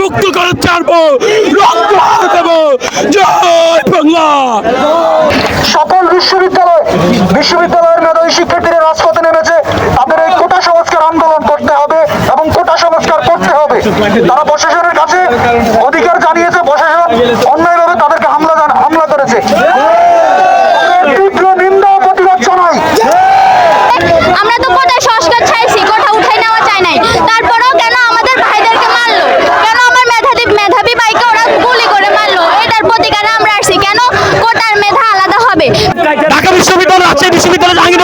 মুক্ত করে ছাড়বো রক্ত দেবো। জয় বাংলা। সকল বিশ্ববিদ্যালয় বিশ্ববিদ্যালয়ের মেধাবী শিক্ষার্থীরা রাজপথে নেমেছে। তাদের এই কোটা সংস্কার আন্দোলন করতে হবে এবং কোটা সংস্কার করতে হবে। তারা প্রশাসনের কাছে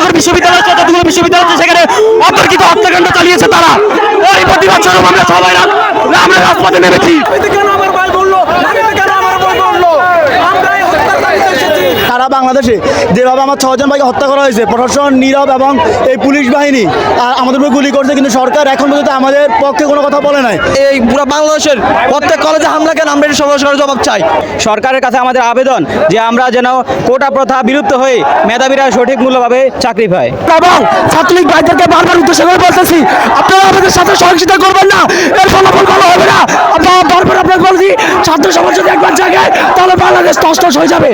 জাহাঙ্গীরনগর বিশ্ববিদ্যালয় যতগুলো বিশ্ববিদ্যালয় আছে সেখানে অতর্কিত হত্যাকাণ্ড চালিয়েছে তারা। ওই প্রতিবাদ স্বরূপ আমরা সবাই আমরা রাজপথে নেমেছি। সারা বাংলাদেশে যেভাবে আমার ছজন ভাইকে হত্যা করা হয়েছে প্রশাসন নীরব এবং এই পুলিশ বাহিনী আর আমাদের উপর গুলি করছে কিন্তু সরকার এখন পর্যন্ত আমাদের পক্ষে কোনো কথা বলে নাই। এই পুরো বাংলাদেশের প্রত্যেক কলেজে হামলা কেন আমরা এটি সরাসরি জবাব চাই? সরকারের কাছে আমাদের আবেদন যে আমরা যেন কোটা প্রথা বিলুপ্ত হয়ে মেধাবীরা সঠিক মূল্যভাবে চাকরি পায়। এবং ছাত্রলীগ ভাইদেরকে বারবার উদ্দেশ্য করে বলতেছি আপনারা আমাদের সাথে সহযোগিতা করবেন না এর ফলাফল ভালো হবে না। আপনারা বলছি ছাত্র সমাজ যদি একবার জাগে তাহলে বাংলাদেশ টস হয়ে যাবে।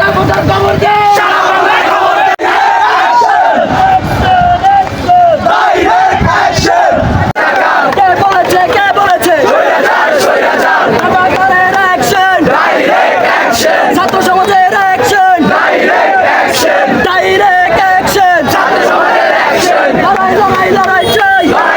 Light, light, light, light, light.